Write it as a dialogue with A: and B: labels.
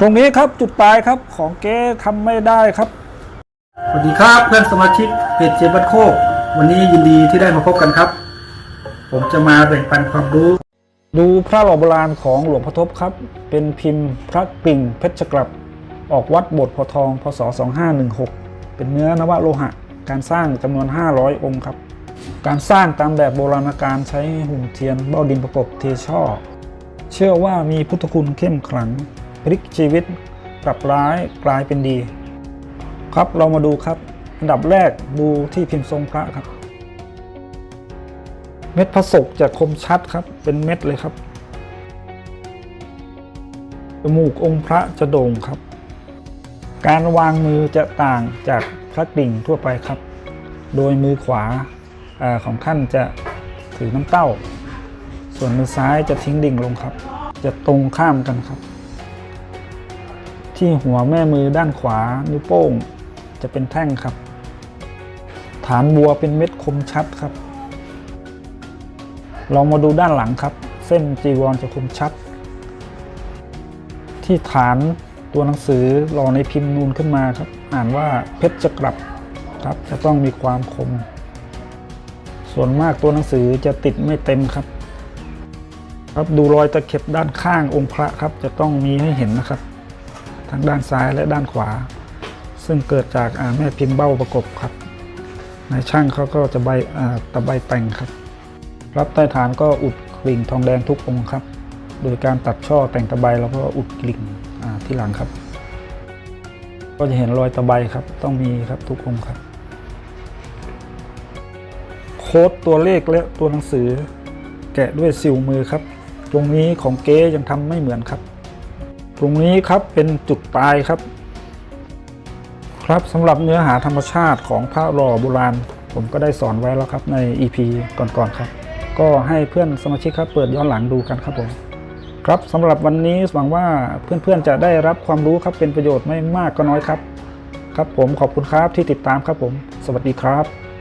A: ตรงนี้ครับจุดตายครับของเก๊ทำไม่ได้ครับ
B: สวัสดีครับเพื่อนสมาชิกเพจเจบัตโคก วันนี้ยินดีที่ได้มาพบกันครับ ผมจะมาแบ่งปันความรู้
A: ดูพระหล่อโบราณของหลวงพ่อทบครับ เป็นพิมพ์พระกริ่งเพชรกลับ ออกวัดโบทพอทองพศ 2516 เป็นเนื้อนวโลหะ การสร้างจำนวน 500 องค์ครับ การสร้างตามแบบโบราณการใช้หุ่นเทียนเบ้าดินประกบเทช่อ เชื่อว่ามีพุทธคุณเข้มขลัง พลิกชีวิตปรับร้ายกลายเป็นดี ครับเรามาดูครับ อันดับแรกดูที่พิมพ์ทรงพระครับ เม็ดพระศกจะคมชัดครับ เป็นเม็ดเลยครับจมูกองค์พระจะโด่งครับ การวางมือจะต่างจากพระกิ่งทั่วไปครับ โดยมือขวาอาของท่านจะถือน้ำเต้า ส่วนมือซ้ายจะทิ้งดิ่งลงครับ จะตรงข้ามกันครับ ที่หัวแม่มือด้านขวานิ้วโป้ง จะเป็นแท่งครับ ฐานบัวเป็นเม็ดคมชัดครับลองมาดูด้านหลังครับ เส้นจีวรจะคมชัด ที่ฐานตัวหนังสือรอในพิมพ์นูนขึ้นมาครับ อ่านว่าเพชรจะกลับครับ จะต้องมีความคม ส่วนมากตัวหนังสือจะติดไม่เต็มครับ ครับดูรอยตะเข็บด้านข้างองค์พระครับ จะต้องมีให้เห็นนะครับ ทั้งด้านซ้ายและด้านขวา ซึ่งเกิดจากแม่พิมพ์เบ้าประกบครับนายช่างเขาก็จะใบตะไบแต่งครับ รับใต้ฐานก็อุดกลิ่งทองแดงทุกองค์ครับ โดยการตัดช่อแต่งตะไบแล้วก็อุดกลิ่งที่หลังครับ ก็จะเห็นรอยตะไบครับ ต้องมีครับทุกองค์ครับ โค้ดตัวเลขและตัวหนังสือ แกะด้วยซิลมือครับ ตรงนี้ของเก๊ยังทำไม่เหมือนครับ ตรงนี้ครับเป็นจุดตายครับ ครับสำหรับเนื้อหาธรรมชาติของพระหล่อโบราณ ผมก็ได้สอนไว้แล้วครับใน EP ก่อนๆครับ ก็ให้เพื่อนสมาชิกครับเปิดย้อนหลังดูกันครับผมครับสำหรับวันนี้หวังว่าเพื่อนๆจะได้รับความรู้ครับเป็นประโยชน์ไม่มากก็น้อยครับ ครับผมขอบคุณครับที่ติดตามครับผม สวัสดีครับ